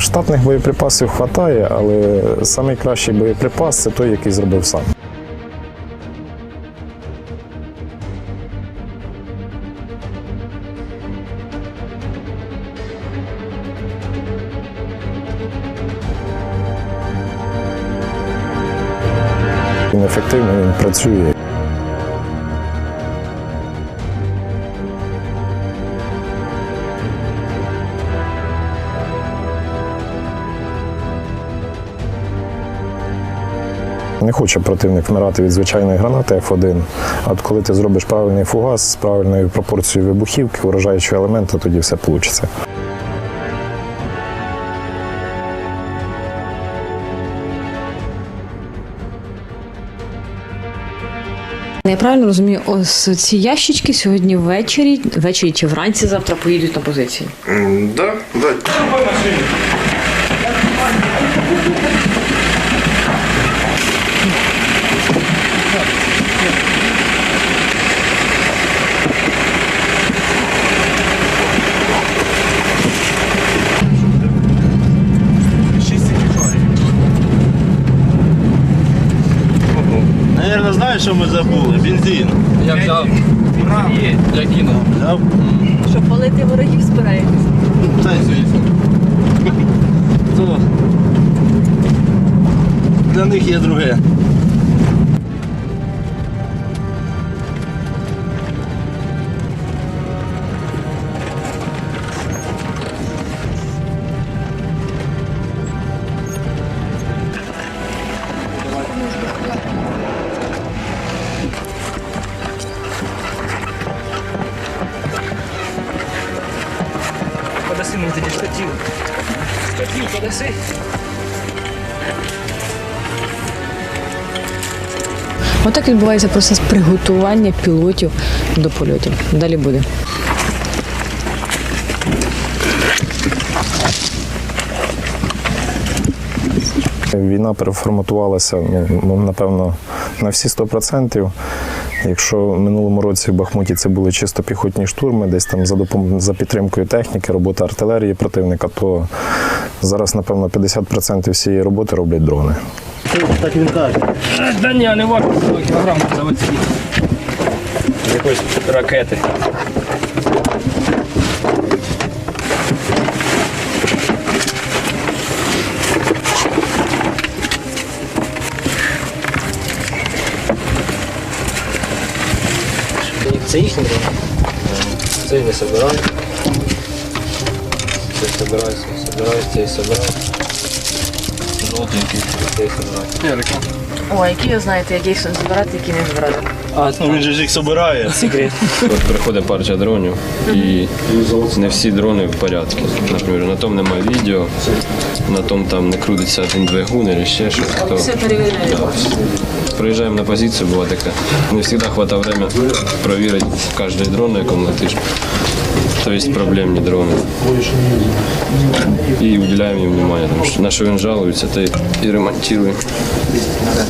Штатних боєприпасів вистачає, але найкращий боєприпас це той, який зробив сам. Він ефективний, він працює. Не хоче противник вмирати від звичайної гранати F1, а от коли ти зробиш правильний фугас з правильною пропорцією вибухівки, вражаючого елемента, тоді все вийде. Я правильно розумію, ось ці ящички сьогодні ввечері, ввечері чи вранці завтра поїдуть на позиції. М, Да, да. Наверное, знаєш, що ми забули? Бензин. Я взяв. Я кинув. Взяв? Що, палити ворогів збираєтесь. Та й звісно. То Для них є друге. Відбувається процес приготування пілотів до польотів. Далі буде. Війна переформатувалася, ну, напевно, на всі 100%. Якщо в минулому році в Бахмуті це були чисто піхотні штурми, десь там за допом... за підтримкою техніки, робота артилерії противника, то зараз, напевно, 50% всієї роботи роблять дрони. Так він каже. Да ні, не варто кілограм заводські. З якоїсь ракети. Це їхні дрон? Цей не собирай. Цей собирай, цей собирай, цей собирай. О, які ви знаєте, які збирати, які не збирати. А, Ну він же ж їх собирає. секрет. От приходить партія дронів, і не всі дрони в порядку. Наприклад, на тому немає відео, на тому там не крутиться один двигун або ще щось. То... Все перевіряємо. Приїжджаємо на позицію, було таке. Не завжди вистачає время перевірити кожен дрон, на якому летиш. То є проблемні дрони. І уділяємо їм внимание, тому що на що він жалується, то і ремонтуємо.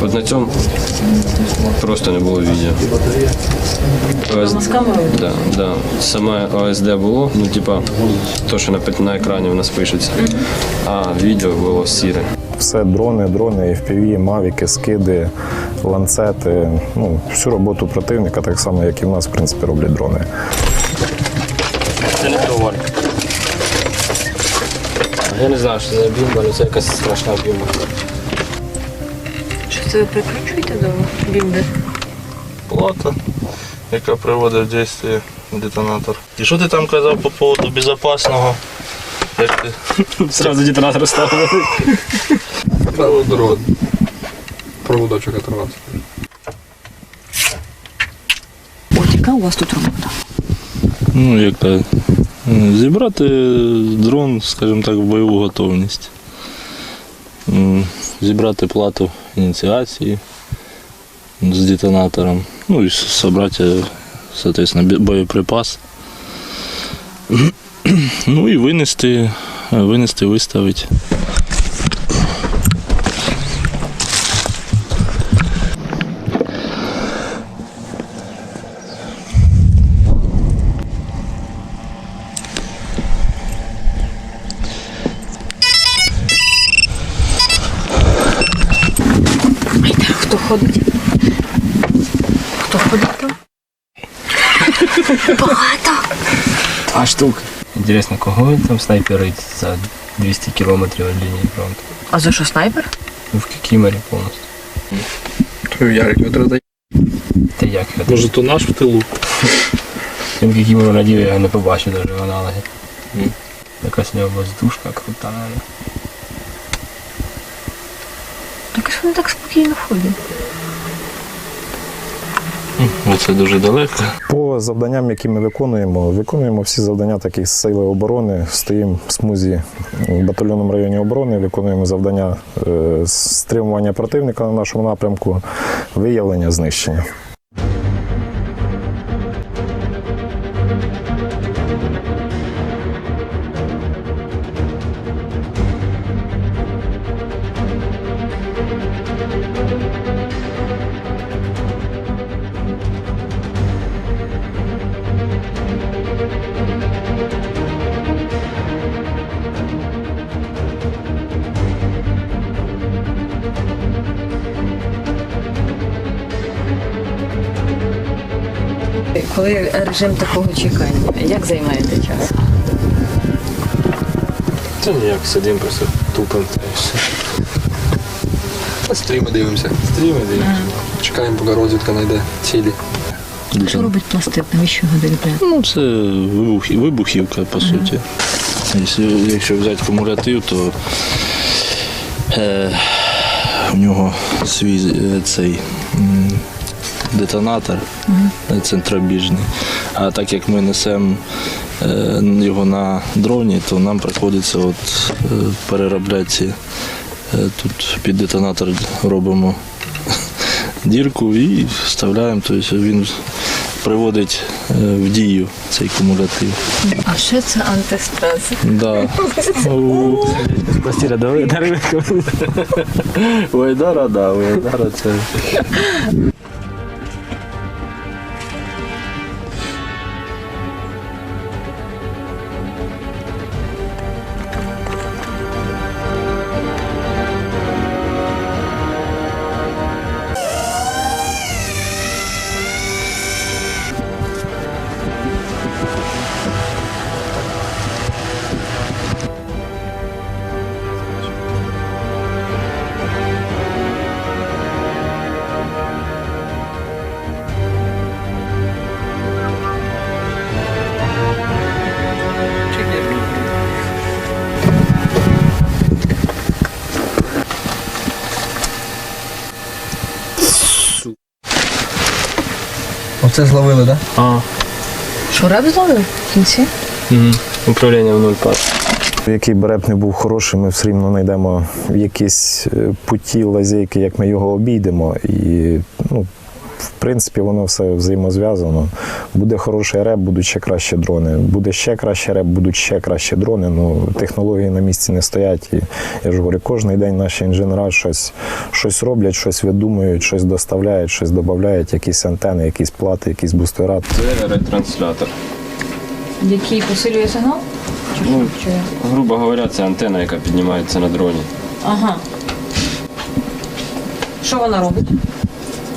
От на цьому просто не було відео. ОС... Да, да. Саме ОСД було, ну типа то, що на, на екрані в нас пишеться, а відео було сіре. Все дрони, дрони, FPV, мавіки, скиди, ланцети. Ну, всю роботу противника, так само, як і в нас, в принципі, роблять дрони. Це не товар. Я не знаю, що це за бімба, але це якась страшна бімба. Що це ви прикручуєте до бімби? Плата, яка приводить в дійство детонатор. І що ти там казав по поводу безпечного? Як ти? Сразу детонатор ставили. Проводрот. Проводочок оторвався. От яка у вас тут робота? Ну, як то, зібрати дрон, скажімо так, в бойову готовність. Зібрати плату ініціації з детонатором. Ну і зібрати, соответственно, боєприпас. Ну і винести, винести, виставити. Ходить? Хто ходить там? Багато. А штук. Інтересно, кого він там снайперить за 200 кілометрів від лінії фронту? А за що снайпер? Ну, в Кікімері повністю. Ярик його треба Та як його? Може, то наш в тилу? Тим Кікімеру надію, я його не побачив навіть в аналогі. Якась у нього воздушка крута. ну. Так що вони так спокійно ходять? Це дуже далеко. По завданням, які ми виконуємо, виконуємо всі завдання таких сили оборони. Стоїмо в смузі в батальйонному районі оборони, виконуємо завдання е, стримування противника на нашому напрямку, виявлення, знищення. Режим такого чекання, як займаєте час? Це ніяк, сидимо просто тупим. та й все. Стріми дивимося. Стріми дивимося. Чекаємо, поки розвідка знайде цілі. Що робить пластик? Навіщо його доліпляє? Ну, це вибух, вибухівка, по суті. Якщо, якщо взяти кумулятив, то е, у нього свій е, цей детонатор е, центробіжний. А так як ми несемо е, його на дроні, то нам приходиться от, е, переробляти. Тут під детонатор робимо дірку і вставляємо, тобто він приводить в дію цей кумулятив. А що це антистрес? Да. Бастіра, давай дари Ой, дара, да, ой, дара це. Зловили, так? А, Що реп зловив в кінці? угу. управління в нуль пас. Який би реп не був хороший, ми все рівно знайдемо якісь е, путі, лазейки, як ми його обійдемо. І ну, в принципі воно все взаємозв'язано. Буде хороший реп, будуть ще кращі дрони. Буде ще кращий реп, будуть ще кращі дрони. Ну, технології на місці не стоять. І я ж говорю, кожен день наші інженери щось, щось роблять, щось видумують, щось доставляють, щось додають, якісь антени, якісь плати, якісь бустера. Це ретранслятор. Який посилює сигнал? Чи? Ну, Чи... Грубо говоря, це антенна, яка піднімається на дроні. Ага. Що вона робить?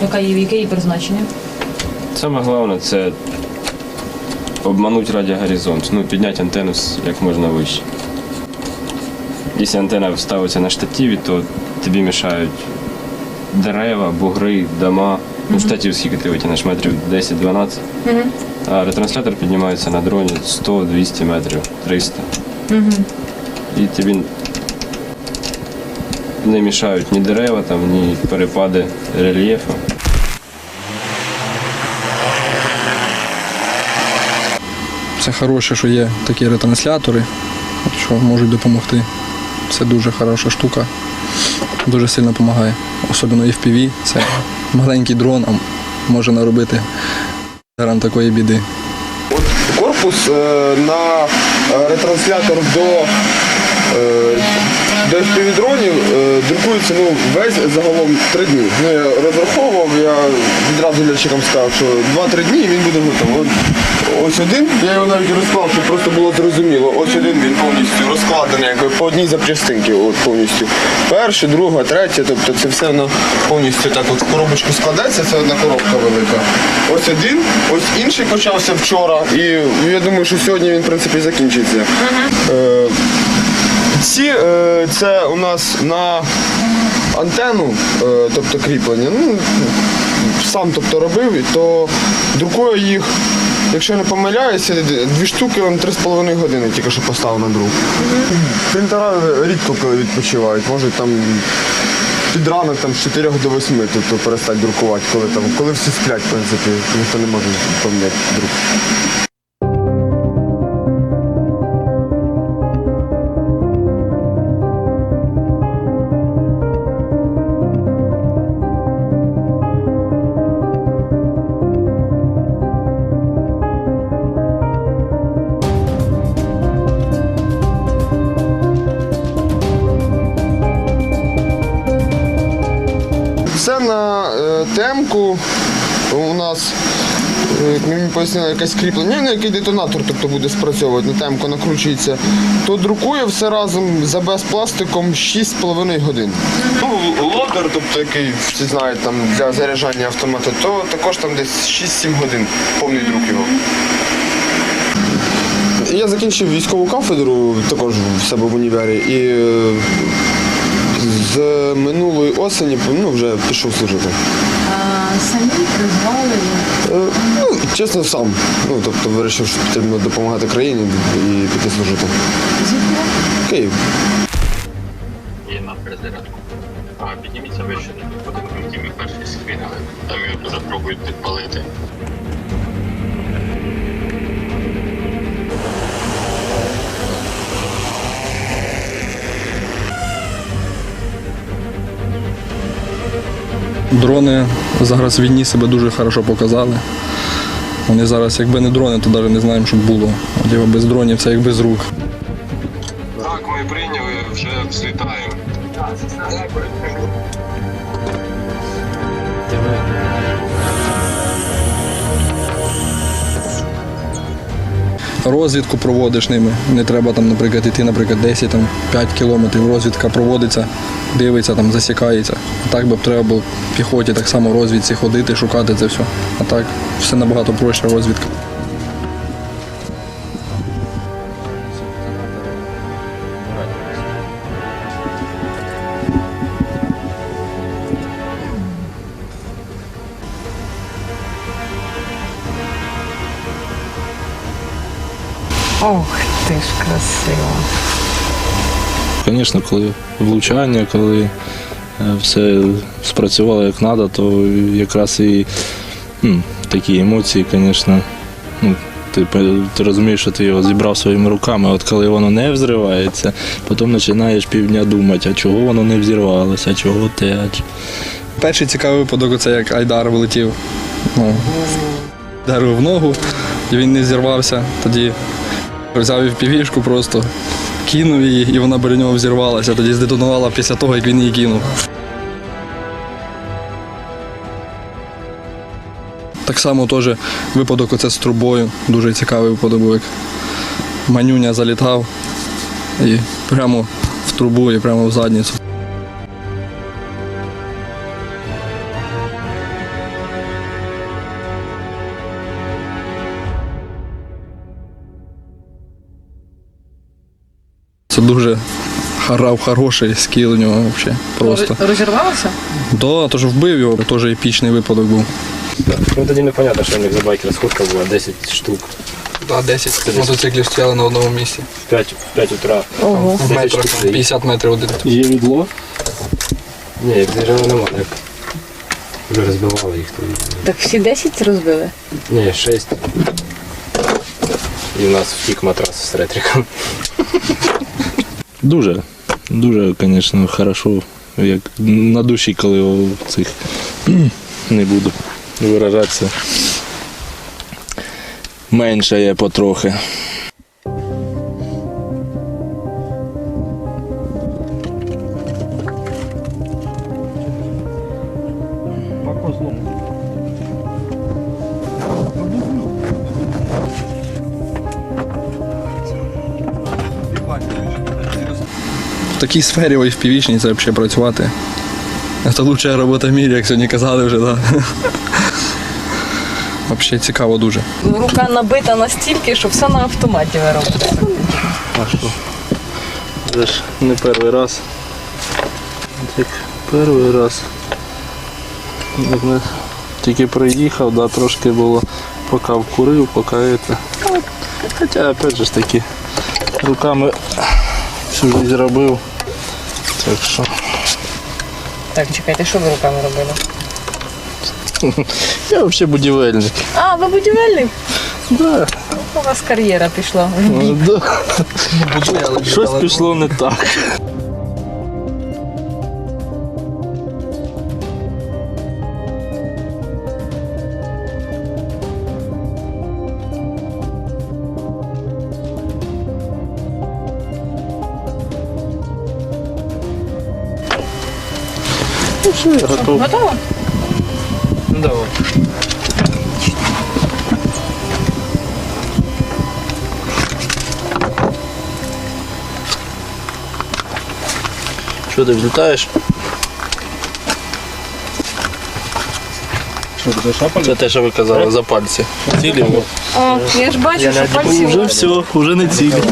Яка її, яке її призначення? Саме головне це обманути радіогоризонт, ну, підняти антенну як можна вище. Якщо антенна ставиться на штативі, то тобі мішають дерева, бугри, дома. Ну, штатив скільки ти витягнеш метрів 10-12. А ретранслятор піднімається на дроні 100-200 метрів, 300. І тобі не мішають ні дерева, там, ні перепади рельєфу. Це хороше, що є такі ретранслятори, що можуть допомогти. Це дуже хороша штука. Дуже сильно допомагає. Особливо FPV. Це маленький дрон, може наробити гарант такої біди. корпус е, на е, ретранслятор до, е, до FPV-дронів друкується ну, весь загалом три дні. Ну, я розраховував, я відразу глядачикам сказав, що 2-3 дні і він буде готовий. Ось один, я його навіть розклав, щоб просто було зрозуміло. Ось один він повністю розкладений, якби по одній запчастинці, от повністю. Перша, друга, третя, тобто це все воно повністю так от в коробочку складеться, це одна коробка велика. Ось один, ось інший почався вчора, і я думаю, що сьогодні він в принципі закінчиться. Е, ці е, це у нас на антенну, е, тобто кріплення. Ну, сам тобто робив, то друкую їх, якщо не помиляюся, дві штуки он 3,5 години тільки що поставив на друг. Принтера рідко відпочивають, можуть там під ранок там, з 4 до 8, тобто перестати друкувати, коли там, коли всі сплять, в принципі, ніхто не може поміняти друк. Як мені якесь кріплення, ну, який детонатор тобто, буде спрацьовувати, на темку накручується, то друкує все разом за безпластиком 6,5 годин. Ну, лодер, тобто, який всі знають там, для заряджання автомата, то також там десь 6-7 годин повний друк його. Я закінчив військову кафедру також в себе в універі і е, з минулої осені ну, вже пішов служити. А самі призвали. Е, Ну, чесно, сам. Ну, тобто вирішив, що потрібно допомагати країні і піти служити. Київ. Є на перезарядку. А підніміться вище, ми перші скрінили. Там його дуже пробують підпалити. Дрони зараз в війні себе дуже хорошо показали. Вони зараз, якби не дрони, то навіть не знаємо, що б було. От якби без дронів це як без рук. Розвідку проводиш ними. Не треба там, наприклад, йти, наприклад, 10 там, 5 кілометрів. Розвідка проводиться, дивиться, там, засікається. А так би треба було піхоті так само розвідці ходити, шукати це все. А так все набагато проще розвідка. Красиво. Звісно, коли влучання, коли е, все спрацювало як треба, то якраз і м, такі емоції, звісно. Ну, ти, ти розумієш, що ти його зібрав своїми руками, от коли воно не взривається, потім починаєш півдня думати, а чого воно не взірвалося, а чого те. а ч- Перший цікавий випадок це як Айдар влетів. Ну, в ногу, і він не зірвався. Тоді взяв і півішку просто, кинув її, і вона біля нього взірвалася. Тоді здетонувала після того, як він її кинув. Так само теж випадок оце з трубою. Дуже цікавий випадок був, як манюня залітав і прямо в трубу і прямо в задницю. Це дуже харав хороший скіл у нього взагалі. Просто. Розірвалося? Да, тож вбив його, теж епічний випадок був. Ну тоді непонятно, що в них за байкера сходка була 10 штук. Так, 10 мотоциклів стояли на одному місці. В 5, 5 утра. Ого. В метрах 50 метрів один. Є відло? Ні, як з'їжджали нема, як вже розбивали їх тоді. Так всі 10 розбили? Ні, 6. І в нас втік матрас з ретриком. Дуже, дуже, звісно, хорошо. Як на душі, коли в цих не буду виражатися. Менше є потрохи. Такій сфері ой, в півічній це взагалі працювати. Це лучша робота в мірі, як сьогодні казали вже, так. Да. Взагалі цікаво дуже. Рука набита настільки, що все на автоматі ви робите. А що? Це ж не перший раз. Так, перший раз. Як ми тільки приїхав, да, трошки було, поки вкурив, поки це. Хоча опять же ж таки руками всю життя робив. Так що Так, чекайте, що ви руками робили? я взагалі будівельник. А, ви будівельник? Да, У вас кар'єра пішла. ну, да. Щось пішло не так. Все, я готов. Готово? Ну давай. Що ти влітаєш? Що, ти? Це те, що ви казали, за пальці. Цілі? О, я ж бачу, що пальці. Вже все, вже не цілі.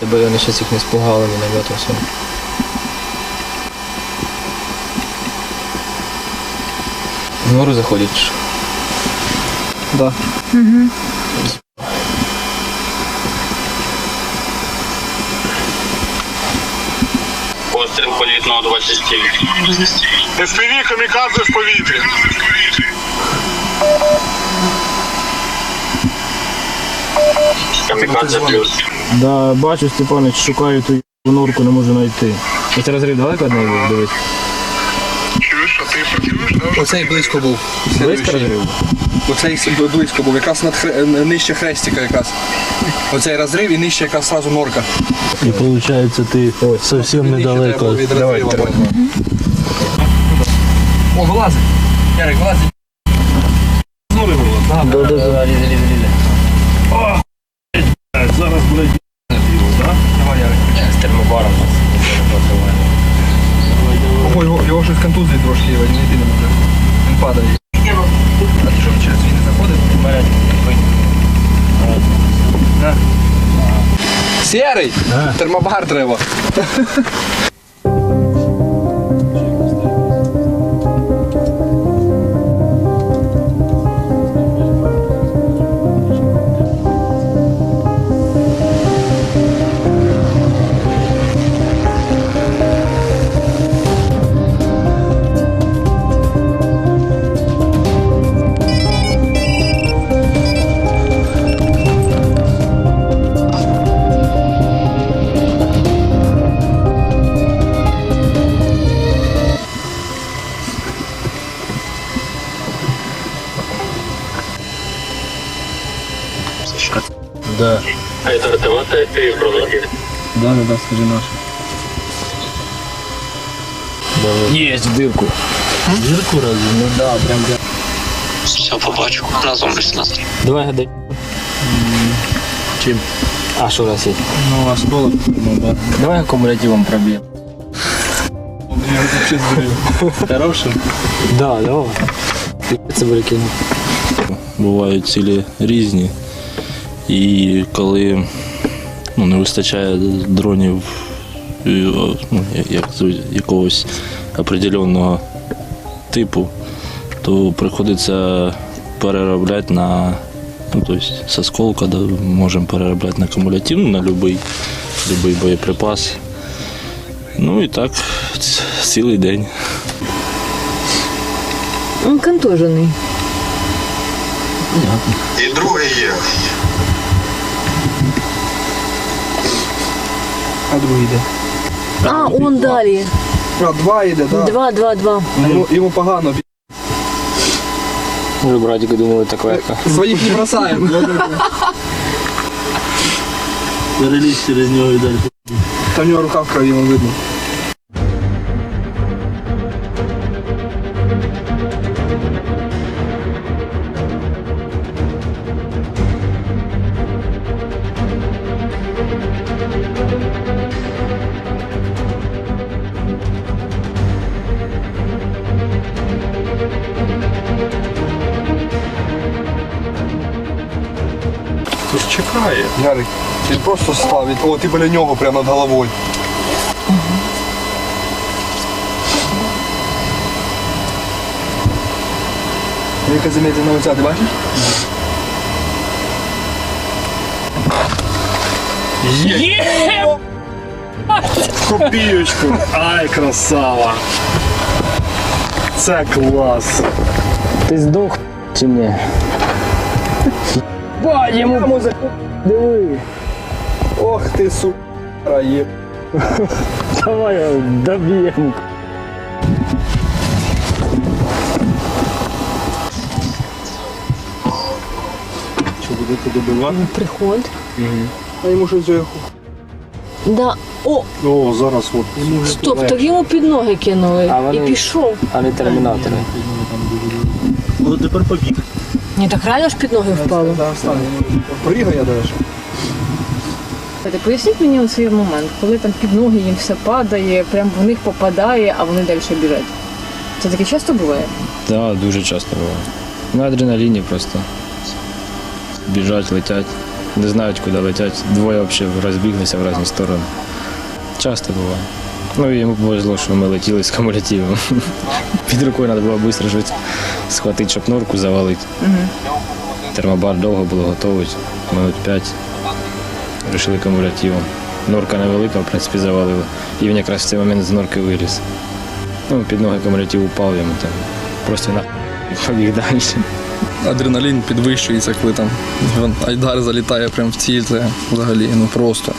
Тебе вони ще їх не спугали мінометом все. В чи що? Да. Постріл політного 27. FPV камікадзе в повітрі. Камікадзе плюс. Да, бачу, Степанич, шукаю ту норку, не можу знайти. Ось розрив далеко від неї був, дивись. Чуєш, а ти працюєш, да? Оцей близько був. Близько розрив? Оцей близько був, якраз над хре... нижче хрестика якраз. Оцей розрив і нижче якраз сразу норка. І виходить, ти зовсім недалеко. Від розрива. О, вилазить. Ярик, вилазить. Зараз так? Давай, я З термобаром нас. Ой, його, його щось контузії трошки, його не не може. Він падає. А ти що, через він не Мерять. На. Серий! Термобар треба. Да. Айдар, давайте ти пролетів. Да, да, да, скажи наш. Є в дирку. Дірку разом? Ну да, прям прям. Все, побачу. Разом 18. Давай гадай. Чим? А що у нас є? Ну, осколок. Ну, да. Давай акумулятивом проб'ємо. Хорошим. Да, да. Це були кіно. Бувають цілі різні. І коли ну, не вистачає дронів ну, як, з якогось определеного типу, то приходиться переробляти на ну, тобто, з осколка, да, можемо переробляти на кумулятив, ну, на будь-який любий боєприпас. Ну і так цілий день. Він контужений. І другий є. А другий йде. А, он далі. А, два йде, так. Два, два, два. Йому, йому погано. Може, братики думали, так легко. Своїх не бросаємо. Переліз через нього і далі. Там в нього рука в крові, йому видно. Чекає. Ярик, він просто ставить. О, ти біля нього прямо над головою. Яка замедлена лиця, ти бачиш? Копіючку. Ай, красава. Це клас. Ти здох чи ні? Ба, йому диви. Ох ти сука, є. Давай доб'ємо. Приход. А йому щось зверху. Да. О, О, зараз от. стоп, так йому під ноги кинули. А вони- І пішов. А не термінатори. Ну тепер побіг. Ні, так реально ж під ноги впало. Да, встань. Пригає далі. Ти поясніть мені оцей момент, коли там під ноги їм все падає, прям в них попадає, а вони далі біжать. Це таке часто буває? Так, дуже часто буває. На адреналіні просто. Біжать, летять. Не знають, куди летять. Двоє взагалі розбіглися в різні сторони. Часто буває. Ну і йому повезло, що ми летіли з кумулятивом. Під рукою треба було швидко щось схватити, щоб норку завалити. Термобар довго було готовий, минут п'ять. Рішили кумулятивом. Норка невелика, в принципі, завалила. І він якраз в цей момент з норки виліз. Ну, під ноги кумулятив упав йому там. Просто на побіг далі. Адреналін підвищується, коли там Айдар залітає прямо в ціль, це взагалі ну просто.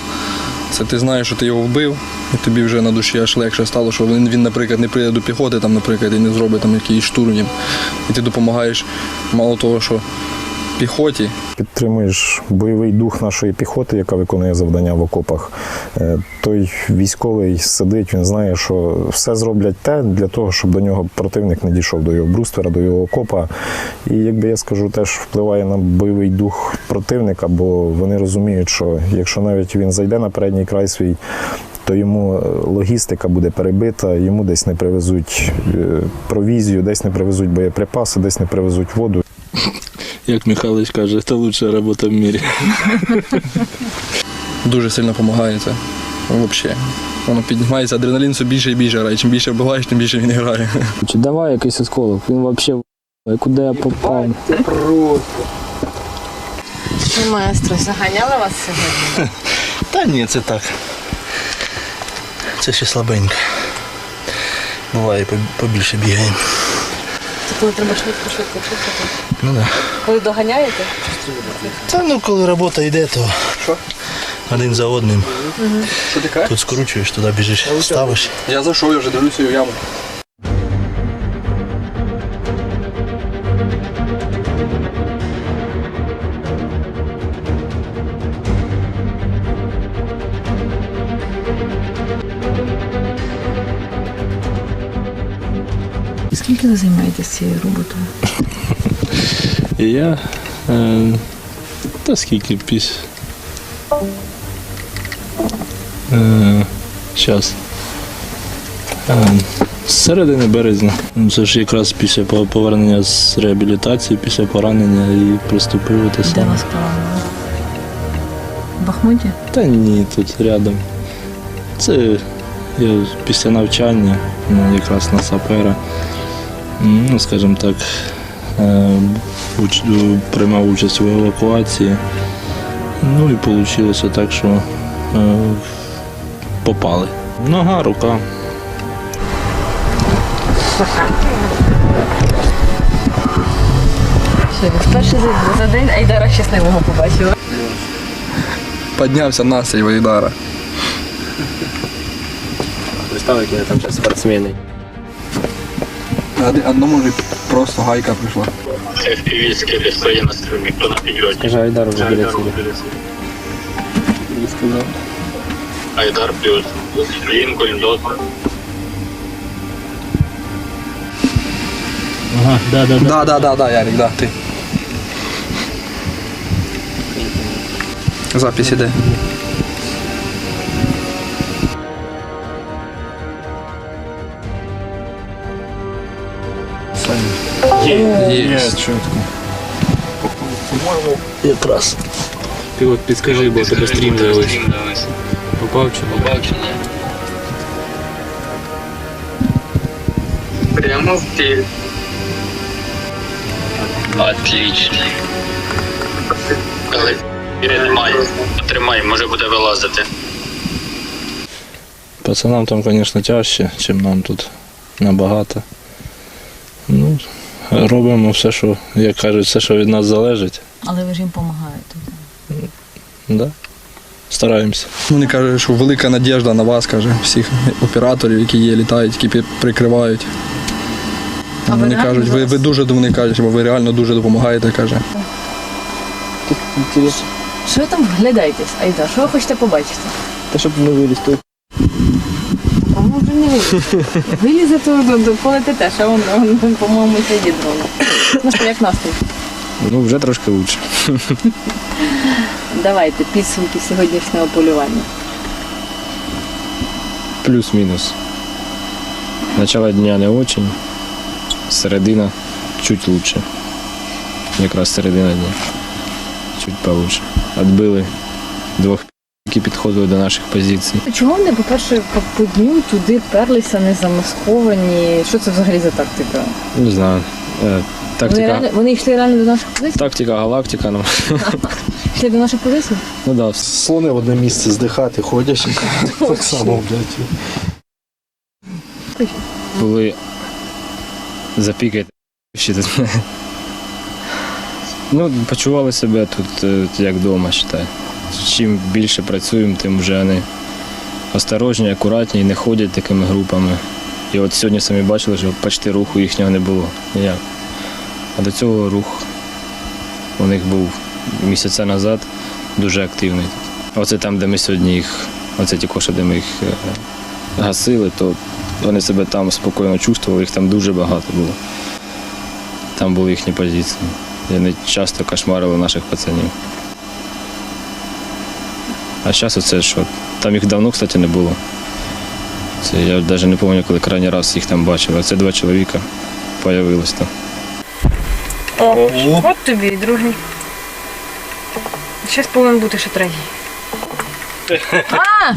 Це ти знаєш, що ти його вбив, і тобі вже на душі аж легше стало, що він, він наприклад, не прийде до піхоти, там, наприклад, і не зробить там якийсь штурм. І ти допомагаєш мало того, що піхоті, Підтримуєш бойовий дух нашої піхоти, яка виконує завдання в окопах. Е, Той військовий сидить, він знає, що все зроблять те для того, щоб до нього противник не дійшов до його бруствера, до його окопа. І якби я скажу, теж впливає на бойовий дух противника, бо вони розуміють, що якщо навіть він зайде на передній край свій. То йому е, логістика буде перебита, йому десь не привезуть е, провізію, десь не привезуть боєприпаси, десь не привезуть воду. Як Михайлович каже, це лучша робота в мірі. дуже сильно допомагає це. Взагалі. Воно піднімається, адреналін все більше і більше грає. Чим більше вбиваєш, тим більше він грає. Чи давай якийсь осколок, він взагалі куди я попав. Маестро, заганяла вас сьогодні? Та ні, це так. Це ще слабенько. Буває, побільше бігаємо. Це коли треба швидко, швидко, швидко. Ну да. Коли доганяєте? Та ну коли робота йде, то один за одним. Що ти кажеш? Тут скручуєш, туди біжиш, ставиш. Я зайшов, я вже дивлюся в яму. Цією роботою? І я. Е, та скільки піс. Е. Е, З середини березня. Ну, Це ж якраз після повернення з реабілітації, після поранення і приступили те Де саме. вас поранили? В Бахмуті? Та ні, тут рядом. Це я після навчання, ну, якраз на сапера, ну, скажімо так, е, уч- приймав участь в евакуації. Ну і вийшло так, що е, попали. Нога, рука. Вперше за, за день Айдара щасливого побачила. Піднявся настрій в Айдара. Представь, які там спортсмени. Одному просто гайка прийшла. FPV скиди стоїть на стрімі, хто на підйоті. Скажи, Айдар вже біля цілі. Айдар плюс Лінкольн, Дот. Да, да, да, да, Ярик, да, ти. Запись іде. Є. Якраз. Ти от підскажи, бо тебе стрім дивись. Попав чи не? Побачення. Прямо в тіль. Отлично. Але немає. Тримай, може буде вилазити. Пацанам там, звісно, тяжче, ніж нам тут набагато. Робимо все, що, як кажуть, все, що від нас залежить. Але ви ж їм допомагаєте. Да? Стараємося. Вони кажуть, що велика надіжда на вас, каже, всіх операторів, які є, літають, які прикривають. А вони реально кажуть, ви, ви дуже вони кажуть, бо ви реально дуже допомагаєте, каже. Що ви там вглядаєтесь, Айдар? Що ви хочете побачити? Та щоб виліз тут. Вилізе. То до полетите, що воно, воно, по-моєму, є дрон. Ну що, як настрій? Ну, вже трошки лучше. Давайте підсумки сьогоднішнього полювання. Плюс-мінус. Начало дня не очень. Середина чуть лучше. Якраз середина дня. Чуть получше. Отбили двох які підходили до наших позицій. Чого вони, по-перше, по, дню туди перлися незамасковані? Що це взагалі за тактика? Не знаю. Е, Вони, реально, вони йшли реально до наших позицій? тактика, галактика. Ну, Йшли до наших позицій? ну да, Слони в одне місце здихати ходять. Так само, блядь. були запікають. Ну, почували себе тут е, як вдома, вважаю. Чим більше працюємо, тим вже вони осторожні, акуратні і не ходять такими групами. І от сьогодні самі бачили, що почти руху їхнього не було. Ніяк. А до цього рух у них був місяця назад дуже активний. Оце там, де ми сьогодні їх, оце ті кошти, де ми їх е, гасили, то вони себе там спокійно чувствували, їх там дуже багато було. Там були їхні позиції. Вони часто кошмарили наших пацанів. А зараз оце що? Там їх давно, кстати, не було. Це я навіть не пам'ятаю, коли крайній раз їх там бачив. А це два чоловіка з'явилось там. О, от тобі і другий. Зараз повинен бути ще третій. А!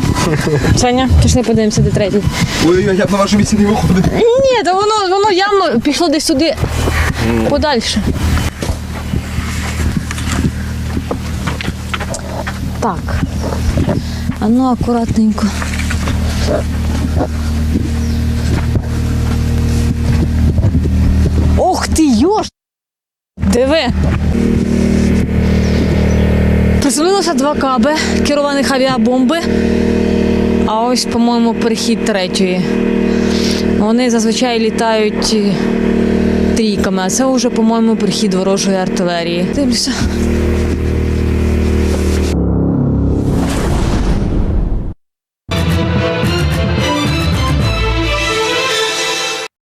Саня, пішли подивимося, де третій. Ой, я б на вашому місці не виходив. Ні, то воно, воно явно пішло десь сюди подальше. Так. А ну акуратненько. Ох ти йош! Диви! Приземлилося два каби керованих авіабомби. А ось, по-моєму, перехід третьої. Вони зазвичай літають е, трійками, а це вже, по-моєму, прихід ворожої артилерії. Дивлюся.